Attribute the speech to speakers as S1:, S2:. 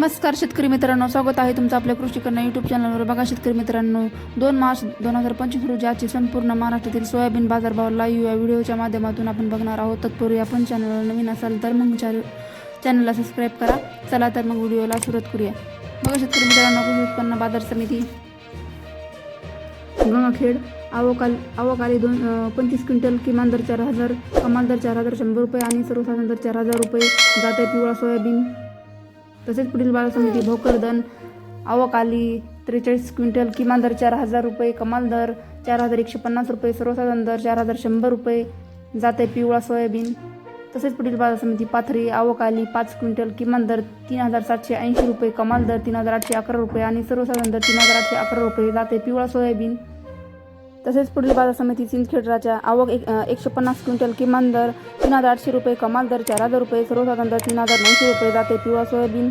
S1: नमस्कार शेतकरी मित्रांनो स्वागत आहे तुमचं आपल्या कृषी कन्या यूट्यूब चॅनलवर बघा शेतकरी मित्रांनो दोन मार्च दोन हजार पंचवीस रोजी आजची संपूर्ण महाराष्ट्रातील सोयाबीन बाजारभाव लाईव्ह या व्हिडिओच्या माध्यमातून आपण बघणार आहोत. तत्पूर्वी आपण चॅनलवर नवीन असाल तर मग चॅनलला सबस्क्राईब करा. चला तर मग व्हिडिओला सुरुवात करूया. बघा शेतकरी मित्रांनो कृषी उत्पन्न बाजार समिती गंगाखेड आवकाल आवकाली दोन पंचवीस क्विंटल किमान दर चार हजार कमाल दर चार हजार शंभर रुपये आणि सर्वसाधारण दर चार हजार रुपये जाते पिवळा सोयाबीन. तसेच पुढील बाजार समिती भोकरदन आवकाली त्रेचाळीस क्विंटल किमान दर चार हजार रुपये कमाल दर चार हजार एकशे पन्नास रुपये सर्वसाधारण दर चार हजार शंभर रुपये जाते पिवळा सोयाबीन. तसेच पुढील बाजार समिती पाथरी आवकाली पाच क्विंटल किमान दर तीन हजार सातशे ऐंशी रुपये कमाल दर तीन हजार आठशे अकरा रुपये आणि सर्वसाधारण दर तीन हजार आठशे अकरा रुपये जाते पिवळा सोयाबीन. तसेच पुढील बाजार समिती सिंदखेडराच्या आवक एक एकशे पन्नास क्विंटल किमान दर तीन हजार आठशे रुपये कमाल दर चार हजार रुपये सर्वसाधारण दर तीन हजार नऊशे रुपये जाते पिवळा सोयाबीन.